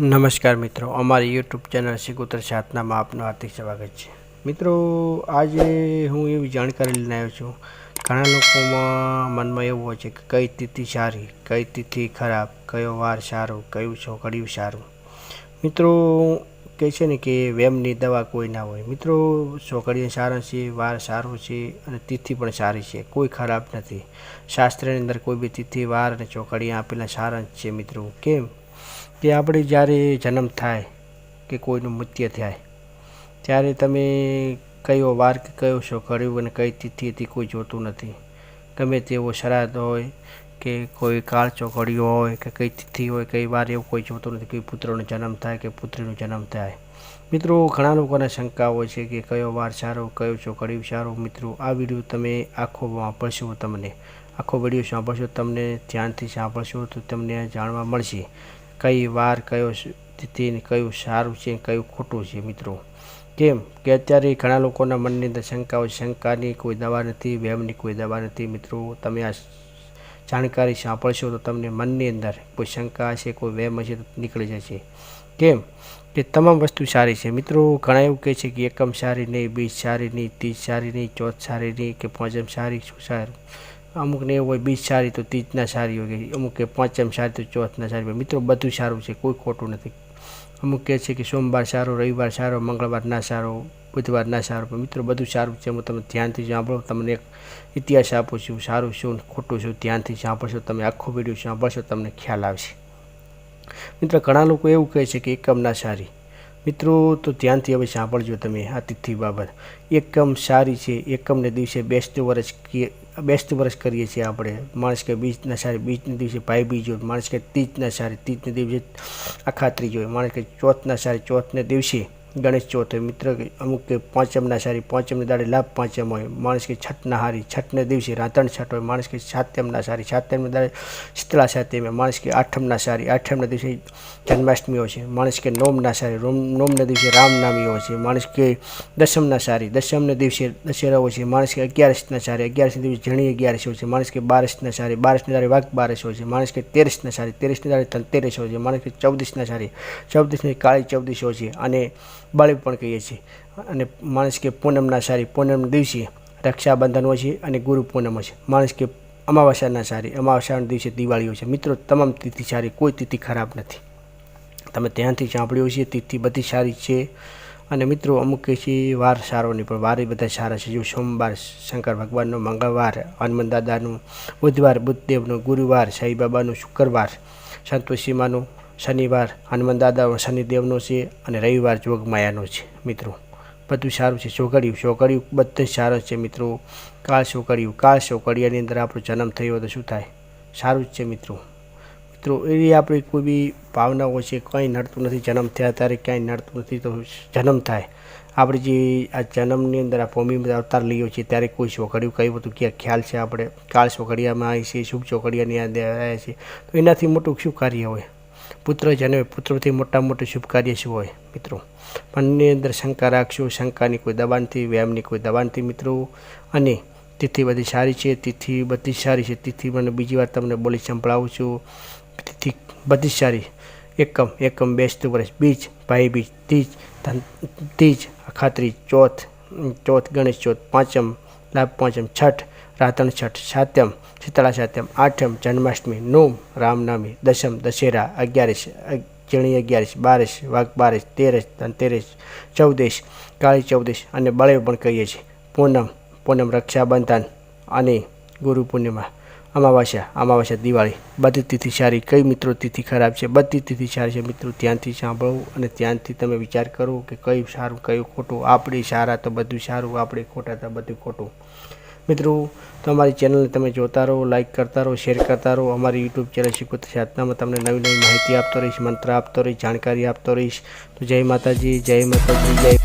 નમસ્કાર મિત્રો, અમારી યુટ્યુબ ચેનલ શિકોતર સાધનામાં આપનું હાર્દિક સ્વાગત છે. મિત્રો, આજે હું એવી જાણકારી લઈને આવ્યો છું, ઘણા લોકોમાં મનમાં એવું હોય છે કે કઈ તિથિ સારી, કઈ તિથિ ખરાબ, કયો વાર સારો, કયું છોકરીયું સારું. મિત્રો, કહે છે ને કે વેમની દવા કોઈ ના હોય. મિત્રો છોકરીઓ સારા છે, વાર સારો છે અને તિથિ પણ સારી છે, કોઈ ખરાબ નથી. શાસ્ત્રની અંદર કોઈ બી તિથિ, વાર અને ચોકડીયા આપેલા સારા છે મિત્રો. કેમ? કે આપણે જ્યારે જન્મ થાય કે કોઈનું મૃત્યુ થાય, ત્યારે તમે કયો વાર કે કયો શો કર્યું અને કઈ તિથિ હતી કોઈ જોતું નથી. ગમે તેવો શ્રાદ્ધ હોય કે કોઈ કાળ ચોકડીઓ હોય કે કઈ તિથિ હોય, કઈ વાર એવું કોઈ જોતું નથી કે પુત્રનો જન્મ થાય કે પુત્રીનો જન્મ થાય. મિત્રો, ઘણા લોકોને શંકા હોય છે કે કયો વાર સારો, કયો ચોકડીયું સારો. મિત્રો, આ વીડિયો તમે આખો વાપરશો તમને. આખો વીડિયો સાંભળશો, તમને ધ્યાનથી સાંભળશો તો તમને જાણવા મળશે. કઈ વાર કયો તિથિ કયું સારું છે કયું ખોટું છે મિત્રો? કેમ કે અત્યારે ઘણા લોકોના મનની અંદર શંકા હોય, શંકાની કોઈ દવા નથી વહેમની કોઈ દવા નથી. મિત્રો, તમે આ જાણકારી સાંભળશો તો તમને મનની અંદર કોઈ શંકા હશે, કોઈ વહેમ હશે તો નીકળી જશે. કેમ કે તમામ વસ્તુ સારી છે. મિત્રો, ઘણા એવું કહે છે કે એકમ સારી નહીં, બીજ સારી નહીં, ત્રીજ સારી નહીં, ચોથ સારી નહીં, કે પાંચમ સારી, શું સારું? અમુકને એવું હોય, બીજ સારી તો ત્રીજના સારી હોય અમુક કે પાંચમ સારી તો ચોથના સારી હોય. મિત્રો, બધું સારું છે, કોઈ ખોટું નથી. અમુક કહે છે કે સોમવાર સારો, રવિવાર સારો, મંગળવાર ના સારો, બુધવાર ના સારો. પણ મિત્રો, બધું સારું છે. હું તમે ધ્યાનથી સાંભળો, તમને એક ઇતિહાસ આપું છું. સારું શું ખોટું શું, ધ્યાનથી સાંભળશો તમે. આખો વીડિયો સાંભળશો, તમને ખ્યાલ આવશે. મિત્રો, ઘણા લોકો એવું કહે છે કે એકમ ના સારી. મિત્રો, તો ધ્યાનથી હવે સાંભળજો તમે આ તિથિ બાબત. એકમ સારી છે. એકમને દિવસે બેસતું વર્ષ બેસતું વર્ષ કરીએ છીએ આપણે. માણસ કે બીજના સારી બીજના દિવસે ભાઈ બીજ હોય, માણસ કે તીજના સારી તીજના દિવસે અખાત્રીજ હોય માણસ કે ચોથના સારી ચોથના દિવસે ગણેશ ચોથ હોય, મિત્ર અમુક કે પાંચમના સારી પાંચમને દાડે લાભ પાંચમ હોય. માણસ કે છઠના હારી છઠને દિવસે રાતણ છઠ હોય. માણસ કે સાતમના સારી સાતમના દાડે શીતળા સાતમ. માણસ કે આઠમના સારી આઠમના દિવસે જન્માષ્ટમી હોય છે. માણસ કે નોમના સારી, રોમ, નોમના દિવસે રામનામી હોય છે. માણસ કે દશમના સારી, દશમના દિવસે દશેરા હોય છે. માણસ કે અગિયારસના સારી, અગિયારસના દિવસે જણી અગિયારસ હોય છે. માણસ કે બારસના સારી, બારસની તારી વાઘ બારસ છે. માણસ કે તેરસના સારી, તેરસની તારી ધનતેરસ હોય છે. માણસ કે ચૌદસના સારી, ચૌદસની કાળી ચૌદશ હોય છે. અને બાળી પણ કહીએ છીએ. અને માણસ કે પૂનમના સારી પૂનમના દિવસે રક્ષાબંધન હોય છે અને ગુરુ પૂનમ હોય છે. માણસ કે અમાવાસ્યાના સારી, અમાવાસ્યાના દિવસે દિવાળી હોય છે. મિત્રો, તમામ તિથિ સારી કોઈ તિથિ ખરાબ નથી. તમે ધ્યાનથી સાંભળ્યો છે તિથિ બધી સારી છે. અને મિત્રો, અમુક કહે છે, વાર સારો નહીં, પણ વાર બધા સારા છે. જો સોમવાર શંકર ભગવાનનો મંગળવાર, હનુમાન દાદાનું બુધવાર બુદ્ધદેવનો ગુરુવાર, સાઈ બાબાનું શુક્રવાર, સંતોષીમાનું શનિવાર, હનુમાન દાદા શનિદેવનો છે અને રવિવાર જોગમાયાનો છે. મિત્રો, બધું સારું છે. ચોકડિયું ચોકડિયું બધું સારું છે મિત્રો. કાળ ચોકડિયું કાળ ચોકડિયાની અંદર આપણો જન્મ થયો તો શું થાય? સારું જ છે મિત્રો. મિત્રો, એવી આપણી કોઈ બી ભાવનાઓ છે, કંઈ નડતું નથી, જન્મ થયા ત્યારે ક્યાંય નડતું નથી, તો જન્મ થાય. આપણે જે આ જન્મની અંદર આ ભૂમિ અવતાર લઈએ છીએ, ત્યારે કોઈ ચોકડિયું કહ્યું હતું કે ખ્યાલ છે આપણે? કાળ ચોકડિયામાં આવી છે, શુભ ચોકડિયાની અંદર આવ્યા છીએ તો એનાથી મોટું શું કાર્ય હોય? પુત્ર જન્મે, પુત્રથી મોટા મોટું શુભ કાર્ય શું હોય, મિત્રો? મનની અંદર શંકા રાખશો, શંકાની કોઈ દબાણથી, વ્યાયામની કોઈ દબાણથી, મિત્રો. અને તિથિ બધી સારી છે, તિથિ બધી સારી છે, તિથિ મને બીજી વાર તમને બોલી સંભળાવું છું. બધી સારી. એકમ એકમ, બેસતું વર્ષ, બીજ, ભાઈ બીજ તીજ તીજ અખાત્રી ચોથ ચોથ ગણેશ ચોથ, પાંચમ, લાભ પાંચમ, છઠ, રાતણ છઠ, સાતમ, શીતળા સાતમ, આઠમ, જન્માષ્ટમી, નોમ રામનામી દશમ, દશેરા, અગિયારીસ ચણી અગિયારીસ, બારીસ, વાઘ બારીસ, તેરસ, ધનતેરસ ચૌદેશ કાળી ચૌદેશ અને બળે પણ કહીએ છીએ. પૂનમ પૂનમ રક્ષાબંધન અને ગુરુ પૂર્ણિમા. અમાવાસ્યા અમાવાસ્યા દિવાળી. બધી તિથિ સારી. કઈ મિત્રો તિથિ ખરાબ છે? બધી તિથિ સારી છે મિત્રો. ત્યાંથી સાંભળવું અને ત્યાંથી તમે વિચાર કરો કે કયું સારું, કયું ખોટું. આપણે સારા તો બધું સારું, આપણે ખોટા તો બધું ખોટું. મિત્રો, તમારી ચેનલને તમે જોતા રહો લાઇક કરતા રહો શેર કરતા રહો. અમારી યુટ્યુબ ચેનલ શીખવત સાધનામાં તમને નવી નવી માહિતી આપતો રહીશ, મંત્ર આપતો રહીશ, જાણકારી આપતો રહીશ. તો જય માતાજી જય માતાજી, જય